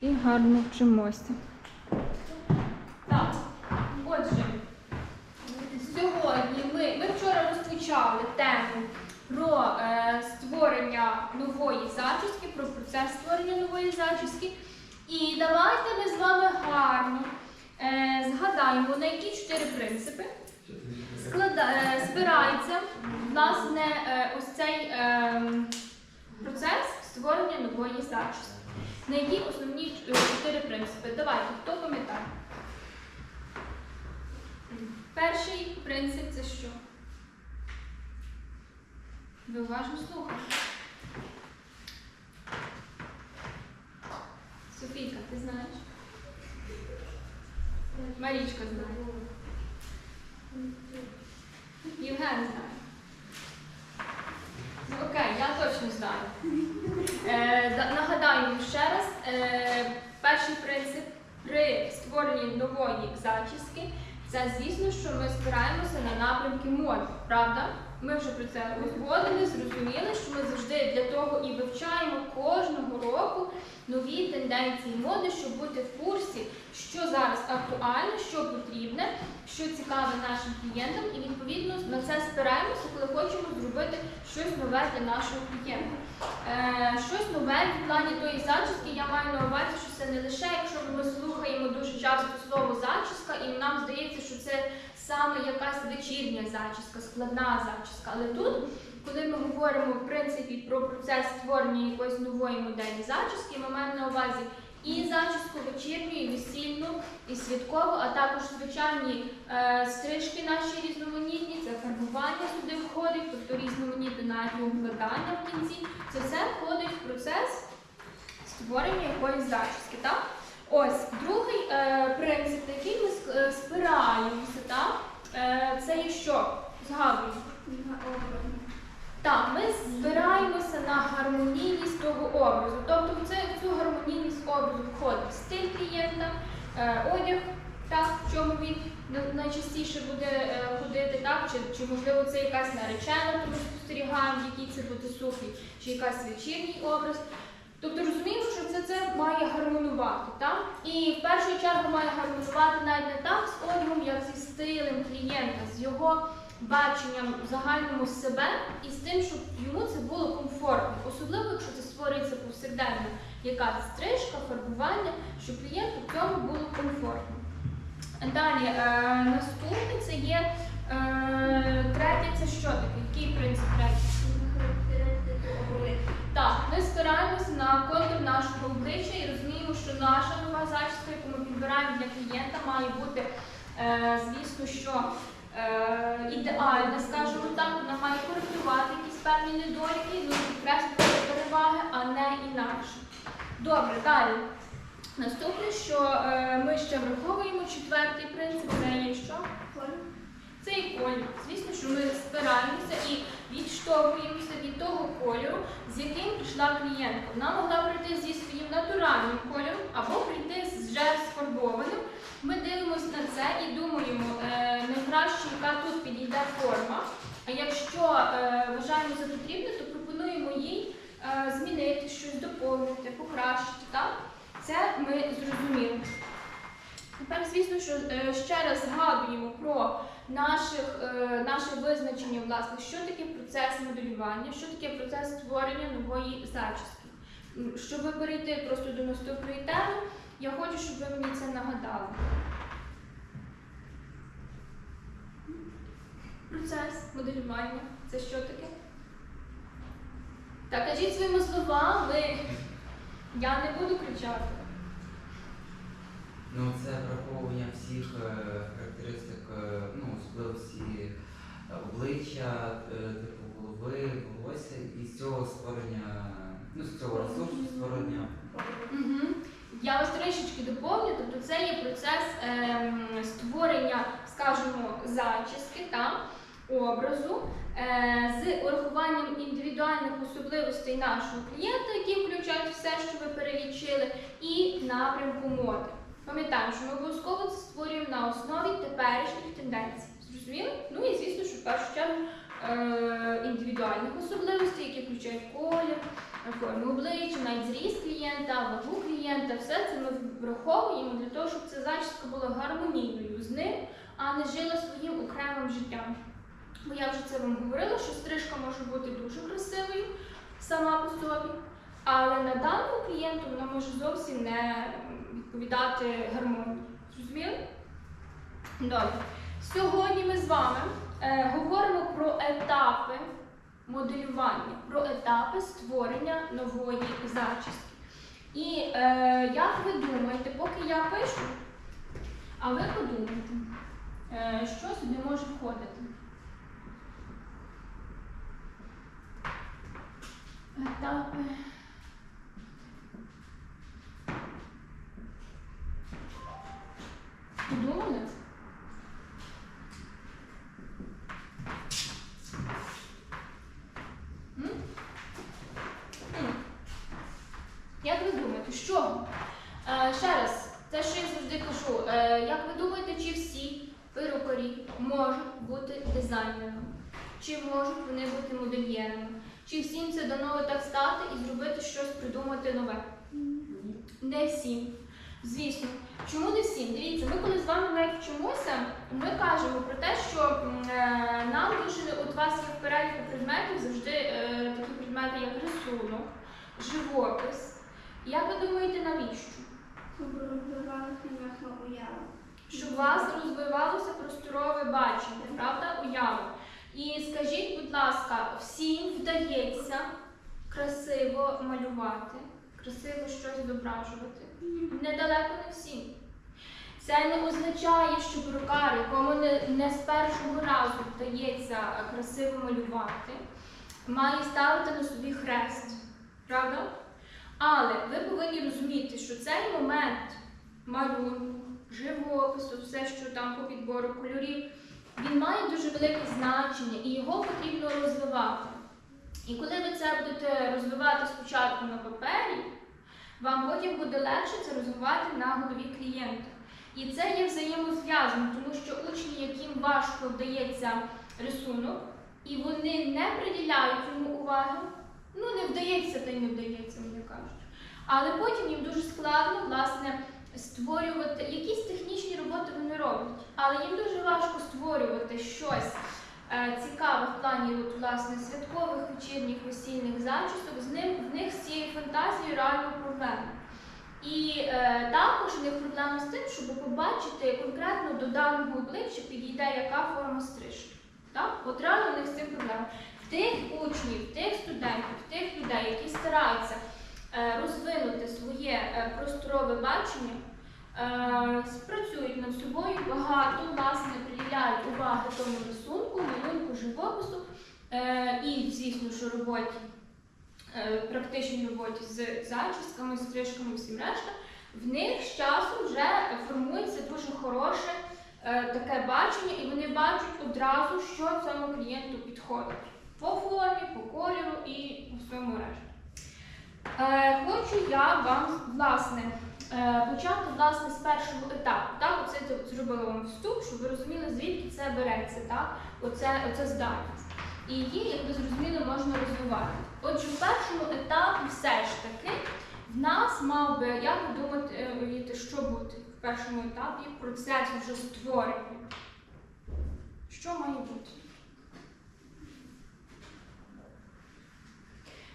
І гарно вчимося. Так, отже, сьогодні ми, ми вчора розпочали тему про е, створення нової зачіски, про процес створення нової зачіски. І давайте ми з вами гарно е, згадаємо, на які чотири принципи склада, е, спирається власне е, ось цей е, процес створення нової зачіски. На які основні е, чотири принципи? Давайте, хто пам'ятає? Перший принцип це що? Ви уважно слухайте. Софійка, ти знаєш? Марічка знає. Євген знає. Ну, Окей, я точно знаю. Е, да- нагадаємо ще раз, е, перший принцип при створенні нової зачіски це, звісно, що ми спираємося на напрямки моди, правда? Ми вже про це узгодили, зрозуміли, що ми завжди для того і вивчаємо кожного року нові тенденції моди, щоб бути в курсі, що зараз актуально, що потрібне, що цікаве нашим клієнтам, і відповідно на це спираємося, коли хочемо зробити щось нове для нашого клієнта. Е, щось нове в плані тої зачіски, я маю на увазі, що це не лише, якщо ми слухаємо дуже слово зачіска, і нам здається, що це саме якась вечірня зачіска, складна зачіска. Але тут, коли ми говоримо в принципі про процес створення якоїсь нової моделі зачіски, ми маємо на увазі і зачіску вечірню, і весільну, і святкову, а також звичайні е, стрижки наші різноманітні, це фарбування сюди входить, тобто різноманітне навіть укладання в кінці. Це все входить в процес створення якоїсь зачіски. Так? Ось другий е, принцип, на який ми е, спираємося, так? Е, це є що? Згадуємо. Так, ми збираємося на гармонійність того образу. Тобто в, цю гармонійність образу входить стиль клієнта, е, одяг, так, в чому він найчастіше буде е, ходити, так, чи, чи можливо це якась наречена, тому спостерігаємо, які це буде сукні, чи якась вечірній образ. Тобто розуміємо, що це, це має гармонувати. Так? І в першу чергу має гармонувати навіть не так з одягом, як зі стилем клієнта, з його баченням загальному себе і з тим, щоб йому це було комфортно. Особливо, якщо це створюється повсякденно якась стрижка, фарбування, щоб клієнту в цьому було комфортно. Далі, е, наступне це є е, третє, це що таке? Який принцип третій? Так, ми спираємося на контур нашого обличчя і розуміємо, що наша нова зачіска, яку ми підбираємо для клієнта, має бути, е, звісно, що е, ідеальна, скажімо так, вона має коректувати якісь певні недоліки, ну підкреслювати переваги, а не інакше. Добре, далі. Наступне, що е, ми ще враховуємо четвертий принцип, це є що? Це і колір. Звісно, що ми спираємося і відштовхуємося від того кольору, з яким прийшла клієнтка. Вона могла прийти зі своїм натуральним кольором або прийти з вже сфарбованим. Ми дивимося на це і думаємо, е, найкраще, яка тут підійде форма. А якщо е, вважаємо за потрібне, то пропонуємо їй е, змінити щось, доповнити, покращити. Так? Це ми зрозуміли. Тепер, звісно, що е, ще раз згадуємо про наших, е, наше визначення, власне, що таке процес моделювання, що таке процес створення нової зачіски. Щоб перейти просто до наступної теми, я хочу, щоб ви мені це нагадали. Процес моделювання це що таке? Так, кажіть своїми словами, я не буду кричати. Ну, це враховування всіх е, характеристик, е, ну, особливості е, обличчя, е, типу голови, волосся, і з цього створення, ну, з цього ресурсу створення. Я вас трішечки доповню, тобто це є процес ем, створення, скажімо, зачіски та образу е, з урахуванням індивідуальних особливостей нашого клієнта, які включають все, що ви перелічили, і напрямку моди. Пам'ятаємо, що ми обов'язково це створюємо на основі теперішніх тенденцій. Зрозуміли? Ну і звісно, що в першу чергу е, індивідуальних особливостей, які включають колір, форми обличчя, навіть зріст клієнта, вагу клієнта, все це ми враховуємо для того, щоб ця зачіска була гармонійною з ним, а не жила своїм окремим життям. Бо я вже це вам говорила, що стрижка може бути дуже красивою сама по собі, але на даному клієнту вона може зовсім не відповідати гармонії. Зрозуміли? Добре. Сьогодні ми з вами е, говоримо про етапи моделювання, про етапи створення нової зачіски. І е, як ви думаєте, поки я пишу, а ви подумайте, е, що сюди може входити? Етапи. Подумали? Як ви думаєте, що? Е, ще раз, те, що я завжди кажу, е, як ви думаєте, чи всі перукарі можуть бути дизайнерами? Чи можуть вони бути модельєрами? Чи всім це дано так стати і зробити щось, придумати нове? Не всім. Звісно. Чому не всім? Дивіться, ми коли з вами навіть вчимося, ми кажемо про те, що е, нам дуже от у вас є в переліку предметів завжди е, такі предмети, як рисунок, живопис. Як ви думаєте, навіщо? Щоб розвивалася наша уява. Щоб у вас розвивалося просторове бачення, правда, уява. І скажіть, будь ласка, всім вдається красиво малювати, красиво щось зображувати? Недалеко не всім. Це не означає, що перукар, якому не, не з першого разу вдається красиво малювати, має ставити на собі хрест. Правда? Але ви повинні розуміти, що цей момент малюнку, живопису, все, що там по підбору кольорів, він має дуже велике значення і його потрібно розвивати. І коли ви це будете розвивати спочатку на папері, вам потім буде легше це розвивати на голові клієнта. І це є взаємозв'язано, тому що учні, яким важко вдається рисунок, і вони не приділяють йому уваги, ну не вдається та й не вдається, мені кажуть. Але потім їм дуже складно, власне, створювати якісь технічні роботи вони роблять, але їм дуже важко створювати щось е, цікаве в плані от, власне, святкових вечірніх весільних зачісок. З ним в них з цією фантазією реально проблема. І е, також в них проблема з тим, щоб побачити конкретно до даного обличчя підійде яка форма стрижки. Так? От реально в них з цим проблема. В тих учнів, тих студентів, тих людей, які стараються е, розвинути своє е, просторове бачення, спрацюють над собою багато, власне, приділяють уваги тому рисунку, малюнку, живопису е, і, звісно, що роботі, е, практичній роботі з зачісками, стрижками всім решта, в них з часом вже формується дуже хороше е, таке бачення, і вони бачать одразу, що цьому клієнту підходить по формі, по кольору і по всьому решті. Е, хочу я вам власне е, почати власне з першого етапу. Так, оце я зробила вам вступ, щоб ви розуміли, звідки це береться, так? Оце, оце здатність. І її, як ви зрозуміли, можна розвивати. Отже, в першому етапі все ж таки в нас мав би, як ви думаєте, що бути в першому етапі процесу вже створення? Що має бути?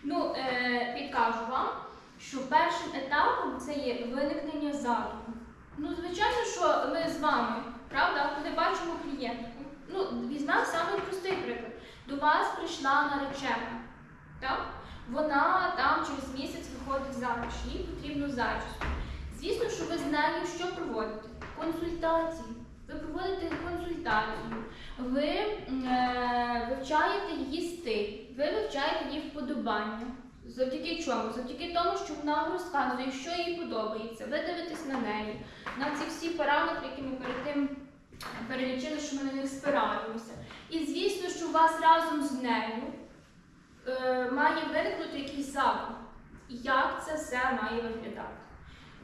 Ну, е, підкажу вам, що першим етапом це є виникнення задуму. Ну, звичайно, що ми з вами, правда, коли бачимо клієнтку, ну, візьмемо самий простий приклад. До вас прийшла наречена, так? Вона там через місяць виходить заміж, їй потрібно зачіску. Звісно, що ви з нею що проводите? Консультації. Ви проводите консультацію, ви е, вивчаєте її стиль, ви вивчаєте її вподобання. Завдяки чому? Завдяки тому, що вона вам розказує, що їй подобається. Ви дивитесь на неї, на ці всі параметри, які ми перед тим перелічили, що ми на них спираємося. І звісно, що у вас разом з нею е, має виникнути якийсь задум, як це все має виглядати.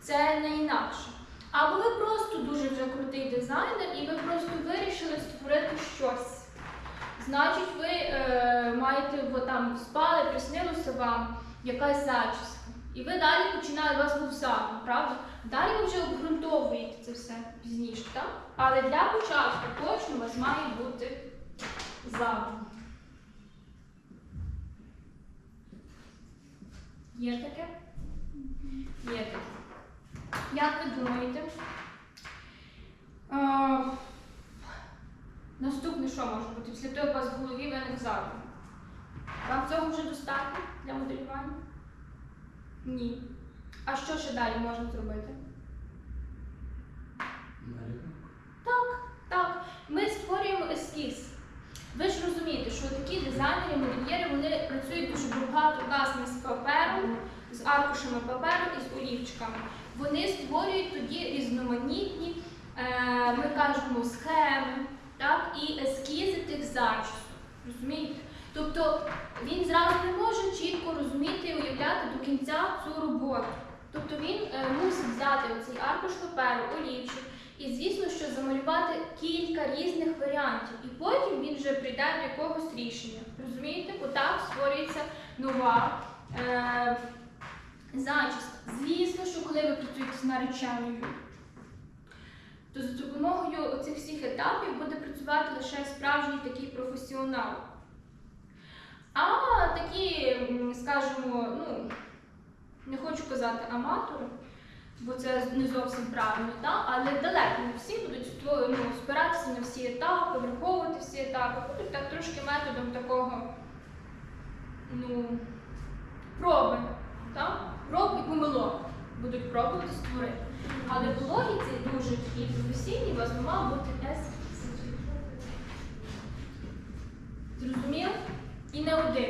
Це не інакше. Або ви просто дуже вже крутий дизайнер, і ви просто вирішили створити щось. Значить, ви е, маєте бо там спали, приснилося вам, якась зачіска. І ви далі починає у вас був задум, правда? Далі ви вже обґрунтовуєте це все пізніше, так? Але для початку точно у вас має бути задум. Є таке? Є таке. Як ви думаєте? Наступне що може бути? Після того, як у вас в голові виник задум. Вам цього вже достатньо для моделювання? Ні. А що ще далі можна зробити? Так, так. Ми створюємо ескіз. Ви ж розумієте, що такі дизайнери, модельєри, вони працюють дуже багато власне з папером, з аркушами паперу і з олівчиками. Вони створюють тоді різноманітні, е, ми кажемо, схеми, так, і ескізи тих зачісок. Розумієте? Тобто він зразу не може чітко розуміти і уявляти до кінця цю роботу. Тобто він е, мусить взяти оцей аркуш паперу, олівчик, і звісно, що замалювати кілька різних варіантів. І потім він вже прийде до якогось рішення. Розумієте? Отак створюється нова е, зачіска. Звісно, що коли ви працюєте з нареченою, то за допомогою цих всіх етапів буде працювати лише справжній такий професіонал. А такі, скажімо, ну, не хочу казати аматори, бо це не зовсім правильно, та? але далеко не всі будуть ну, спиратися на всі етапи, враховувати всі етапи, будуть так трошки методом такого ну, проби, та? проб і помилок будуть пробувати створити. Але по логіці дуже такій професійній у вас мав бути ескіз. Зрозуміло? І не один.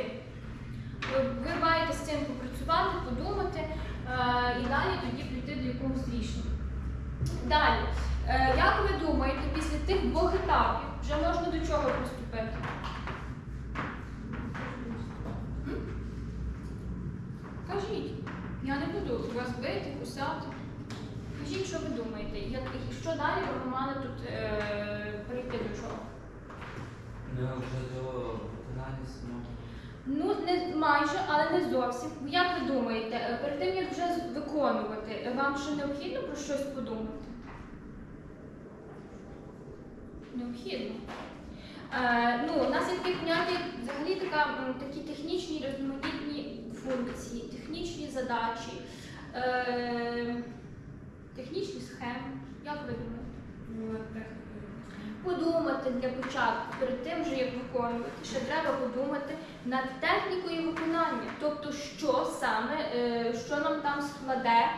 Ви, ви маєте з цим попрацювати, подумати е, і далі тоді прийти до якогось рішення. Далі, е, як ви думаєте, після тих двох етапів вже можна до чого приступити? Кажіть, я не буду вас бити, кусати. Кажіть, що ви думаєте? Як, що далі ви мали тут е, перейти до чого? Ну, вже до виконання самого. Ну, не майже, але не зовсім. Як ви думаєте, е, перед тим як вже з- виконувати, е, вам ще необхідно про щось подумати? Необхідно. Е, ну, у нас є таке поняття, взагалі така, м, такі технічні різноманітні функції, технічні задачі, е, технічні схеми. Як ви думаєте? подумати для початку, перед тим же як виконувати, ще треба подумати над технікою виконання. Тобто, що саме, е, що нам там складе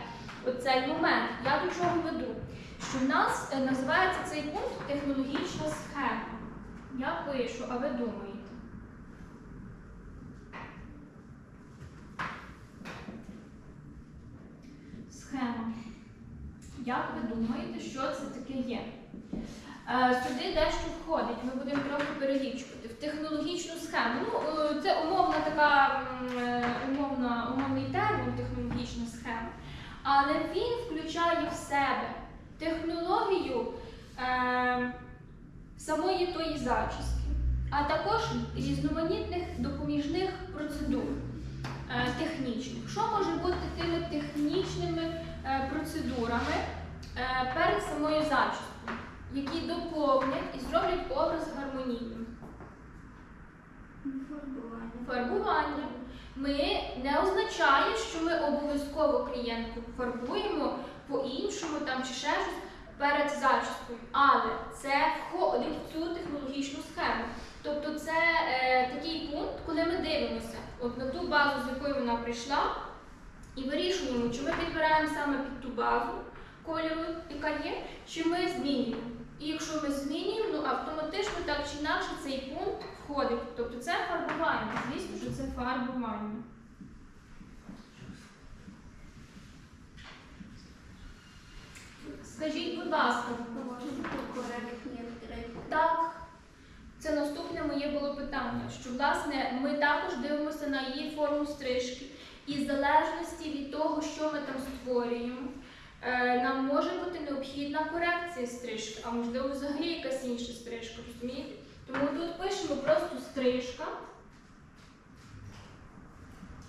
оцей момент. Я до чого веду? Що в нас е, називається цей пункт технологічна схема. Я пишу, а ви думаєте? Схема. Як ви думаєте, що це таке є? Е, Сюди дещо входить, ми будемо трохи перелічувати. В технологічну схему. Ну, е, це умовна така е, умовна, умовний термін технологічна схема. Але він включає в себе технологію е, самої тої зачіски, а також різноманітних допоміжних процедур е, технічних. Що може бути тими технічними процедурами е, перед самою зачіскою? які доповнять і зроблять образ гармонійним. Фарбування. Фарбування ми не означає, що ми обов'язково клієнтку фарбуємо по-іншому там чи ще щось перед зачіскою. Але це входить в цю технологічну схему. Тобто це е, такий пункт, коли ми дивимося от на ту базу, з якою вона прийшла, і вирішуємо, чи ми підбираємо саме під ту базу кольору, яка є, чи ми змінюємо. І якщо ми змінюємо, ну автоматично так чи інакше цей пункт входить. Тобто це фарбування. Звісно, що це фарбування. Скажіть, будь ласка, так, це наступне моє було питання, що власне ми також дивимося на її форму стрижки. І в залежності від того, що ми там створюємо, е, нам може бути необхідна корекція стрижки, а можливо взагалі якась інша стрижка, розумієте? Тому тут пишемо просто стрижка.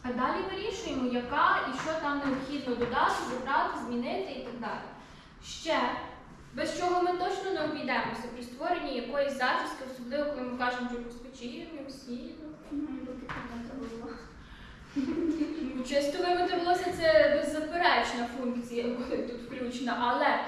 А далі вирішуємо, яка і що там необхідно додати, додати, змінити і так далі. Ще, без чого ми точно не обійдемося при створенні якоїсь зачіски, особливо коли ми кажемо, що розпечірюємо, сіло. Має бути помита голова. Чисто вимити волосся це беззаперечна функція тут включена, але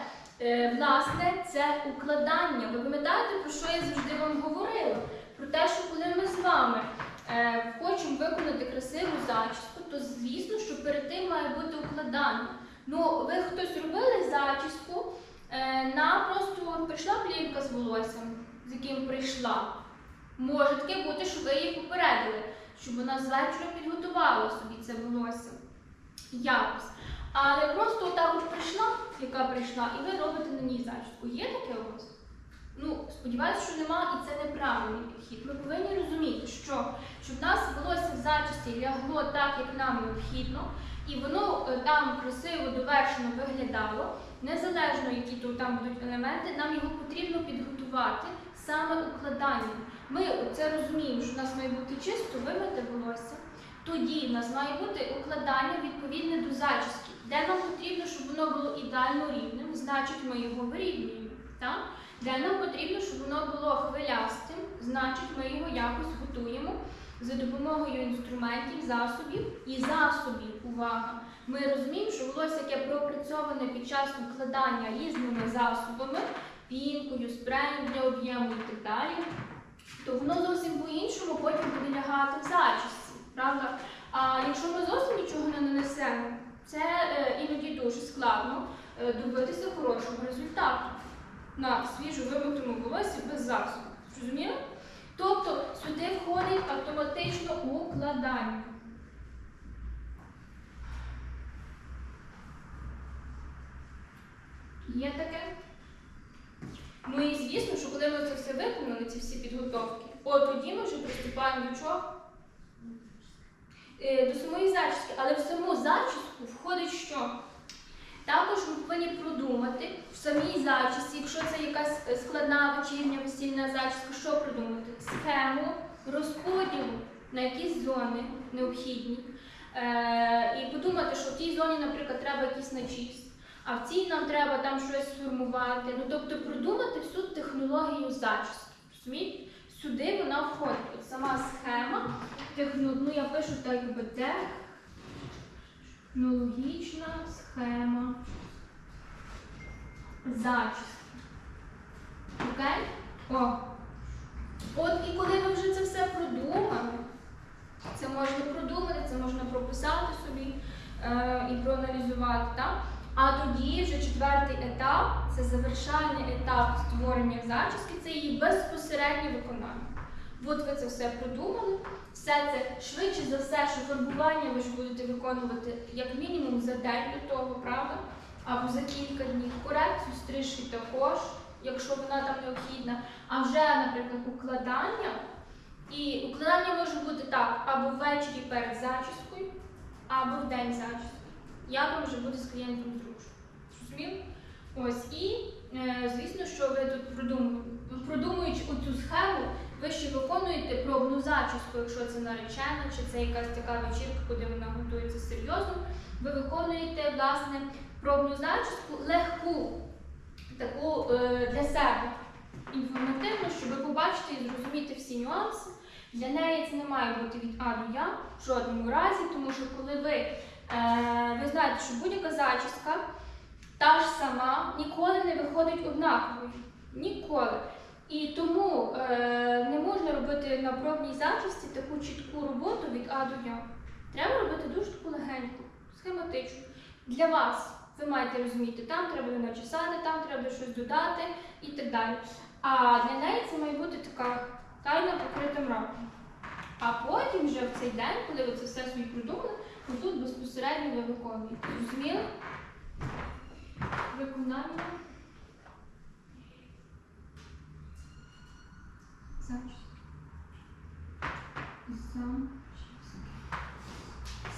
е, власне це укладання. Ви пам'ятаєте, про що я завжди вам говорила? Про те, що коли ми з вами е, хочемо виконати красиву зачіску, то звісно, що перед тим має бути укладання. Ну, ви хтось робили зачіску, е, на просто прийшла плівка з волоссям, з яким прийшла. Може таке бути, що ви її попередили, щоб вона з вечора підготувала собі це волосся. Якось. Але просто отак от прийшла, яка прийшла, і ви робите на ній зачіску. Є таке у вас? Ну, сподіваюся, що нема, і це неправильний підхід. Ми повинні розуміти, що щоб в нас волосся в зачісті лягло так, як нам необхідно, і воно е, там красиво довершено виглядало, незалежно які тут там будуть елементи, нам його потрібно підготувати саме укладанням. Ми це розуміємо, що в нас має бути чисто вимите волосся. Тоді в нас має бути укладання відповідне до зачіски, де нам потрібно, щоб воно було ідеально рівним, значить ми його вирівнюємо. Так? Де нам потрібно, щоб воно було хвилястим, значить ми його якось готуємо за допомогою інструментів, засобів і засобів. Увага! Ми розуміємо, що волосся, яке пропрацьоване під час укладання різними засобами, пінкою, спреєм для об'єму і так далі, то воно зовсім по-іншому потім буде лягати в зачісці. Правда? А якщо ми зовсім нічого не нанесемо, це е, іноді дуже складно е, добитися хорошого результату на свіжо вимитому волосі без засобу. Зрозуміли? Тобто сюди входить автоматично укладання. Є таке? Ну і звісно, що коли ми це все виконали, ці всі підготовки, от тоді ми вже приступаємо до чого? Е, До самої зачіски. Але в саму зачіску входить що? Також ми повинні продумати в самій зачісці, якщо це якась е, складна вечірня весільна зачіска, що продумати? Схему розподілу на якісь зони необхідні. Е, і подумати, що в тій зоні, наприклад, треба якийсь начіс, а в цій нам треба там щось сформувати. Ну, тобто продумати всю технологію зачіски. Розумієте? Сюди вона входить. От сама схема, техно, ну я пишу так би технологічна схема зачіски. Окей? О. От і коли ви вже це все продумали, це можна продумати, це можна прописати собі е, і проаналізувати. Так? А тоді вже четвертий етап це завершальний етап створення зачіски, це її безпосереднє виконання. От ви це все продумали, все це швидше за все, що фарбування ви ж будете виконувати як мінімум за день до того, правда? Або за кілька днів. Корекцію стрижки також, якщо вона там необхідна. А вже, наприклад, укладання. І укладання може бути так, або ввечері перед зачіскою, або в день зачіски. Як вам вже буде з клієнтом зручно. Зрозумів? Ось і е, звісно, що ви тут продумуєте. Продумуючи оцю схему, ви ще виконуєте пробну зачіску, якщо це наречена, чи це якась така вечірка, куди вона готується серйозно. Ви виконуєте власне пробну зачіску легку, таку е, для себе інформативну, щоб побачите і зрозуміти всі нюанси. Для неї це не має бути від А до Я в жодному разі, тому що коли ви, ви знаєте, що будь-яка зачіска та ж сама ніколи не виходить однаковою. Ніколи. І тому е, не можна робити на пробній зачісті таку чітку роботу від А до Я. Треба робити дуже таку легеньку, схематичну. Для вас ви маєте розуміти, там треба начесати, там треба щось додати і так далі. А для неї це має бути така тайна покрита мраком. А потім вже в цей день, коли ви це все собі придумали, тут безпосередньо ви виконуєте. Зрозуміли? Виконання.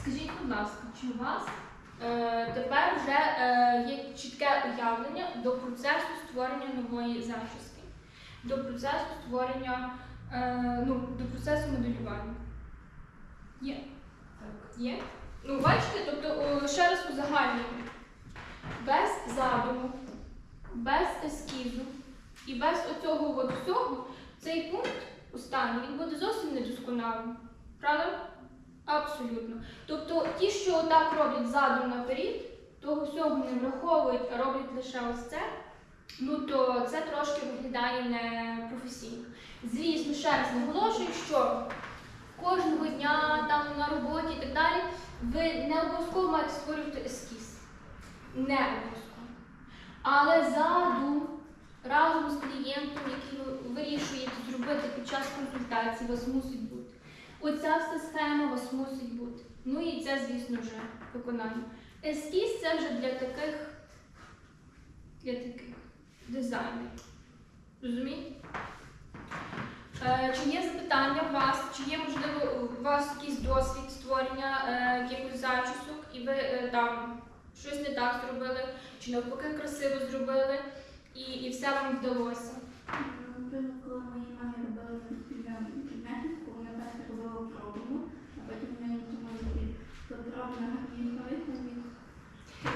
Скажіть, будь ласка, чи у вас е, тепер вже е, є чітке уявлення до процесу створення нової зачіски, до процесу створення, е, ну, до процесу моделювання? Є. Так. Є? Ну, бачите, тобто ще раз узагальнюємо. Без задуму, без ескізу і без оцього от всього цей пункт останній він буде зовсім недосконалим. Правда? Абсолютно. Тобто ті, що отак роблять задум наперед, того всього не враховують, а роблять лише ось це, ну то це трошки виглядає непрофесійно. Звісно, ще раз наголошую, що кожного дня там на роботі і так далі, ви не обов'язково маєте створювати ескіз. Не обов'язково. Але задум разом з клієнтом, який ви вирішуєте зробити під час консультації, вас мусить бути. Оця вся схема вас мусить бути. Ну і це, звісно, вже виконання. Ескіз це вже для таких, для таких дизайнерів. Розумієте? Е, Чи є запитання у вас, чи є можливо у вас якийсь досвід створення е, якихось зачісок, і ви е, там щось не так зробили, чи навпаки красиво зробили, і, і все вам вдалося? Наприклад, коли мої мамі робили інтернеті, вона перше робила пробну, а потім вони думали, що пробна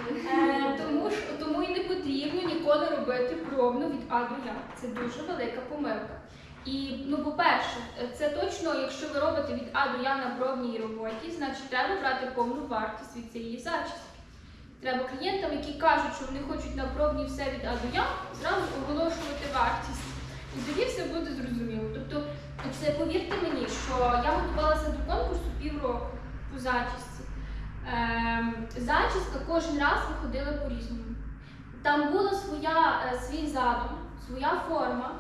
Е, тому ж тому і не потрібно ніколи робити пробну від А до Я. Це дуже велика помилка. І ну, по-перше, це точно, якщо ви робите від А до Я на пробній роботі, значить треба брати повну вартість від цієї зачіски. Треба клієнтам, які кажуть, що вони хочуть на пробній все від А до Я, зразу оголошувати вартість. І тоді все буде зрозуміло. Тобто, це повірте мені, що я готувалася до конкурсу півроку по зачісці. Ем, зачіска кожен раз виходила по-різному. Там була своя, е, свій задум, своя форма,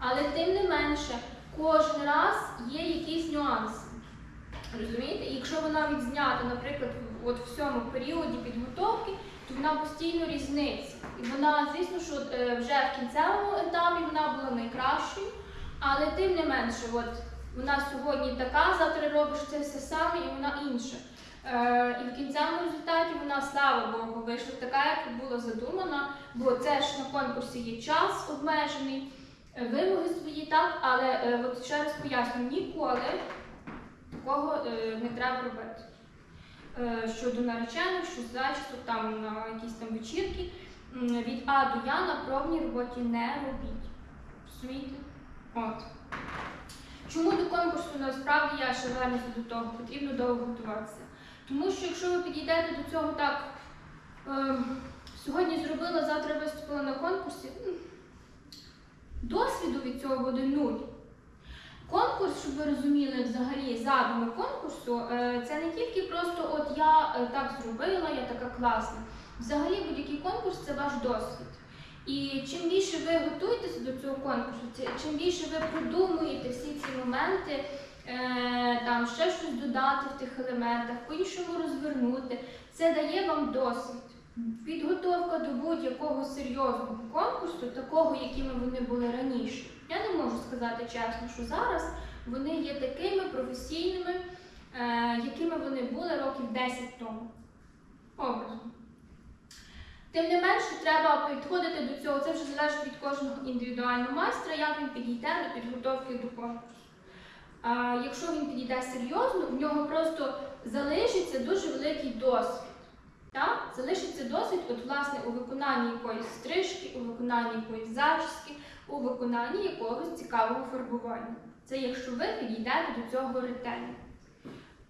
але тим не менше, кожен раз є якісь нюанси. Розумієте? І якщо вона відзнята, наприклад, от в цьому періоді підготовки, то вона постійно різниця. І вона, звісно, що е, вже в кінцевому етапі вона була найкращою, але тим не менше, от вона сьогодні така, завтра робиш це все саме, і вона інша. Е, і в кінцевому результаті вона, слава Богу, вийшла така, як була задумана, бо це ж на конкурсі є час обмежений, вимоги свої так, але е, от ще раз поясню, ніколи такого е, не треба робити. Е, щодо наречених, що зачісок там на якісь там вечірки, від А до Я на пробній роботі не робіть. Розумієте? От. Чому до конкурсу насправді я ще вернуся до того, потрібно довго готуватися. Тому що якщо ви підійдете до цього так, е, сьогодні зробила, завтра виступила на конкурсі, досвіду від цього буде нуль. Конкурс, щоб ви розуміли взагалі задуми конкурсу, е, це не тільки просто от я е, так зробила, я така класна. Взагалі будь-який конкурс це ваш досвід. І чим більше ви готуєтеся до цього конкурсу, чим більше ви продумуєте всі ці моменти, е, там ще щось додати в тих елементах, по-іншому розвернути, це дає вам досвід. Підготовка до будь-якого серйозного конкурсу, такого, якими вони були раніше. Я не можу сказати чесно, що зараз вони є такими професійними, е, якими вони були років 10 тому. Образно. Тим не менше, треба підходити до цього. Це вже залежить від кожного індивідуального майстра, як він підійде до підготовки до конкурсу. Якщо він підійде серйозно, в нього просто залишиться дуже великий досвід. Так? Залишиться досвід, от, власне, у виконанні якоїсь стрижки, у виконанні якоїсь зачіски, у виконанні якогось цікавого фарбування. Це якщо ви підійдете до цього ретельно.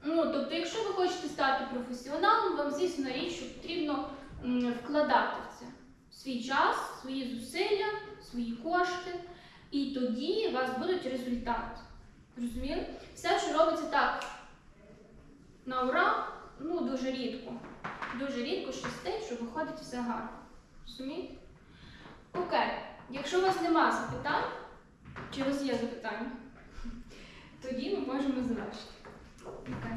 Ну, тобто, якщо ви хочете стати професіоналом, вам, звісно, річ, що потрібно вкладати в це свій час, свої зусилля, свої кошти, і тоді у вас будуть результати. Розуміли? Все, що робиться так на ура, ну дуже рідко. Дуже рідко щастить, що виходить все гарно. Розумієте? Окей. Якщо у вас нема запитань, чи у вас є запитання, тоді ми можемо завершити. Окей.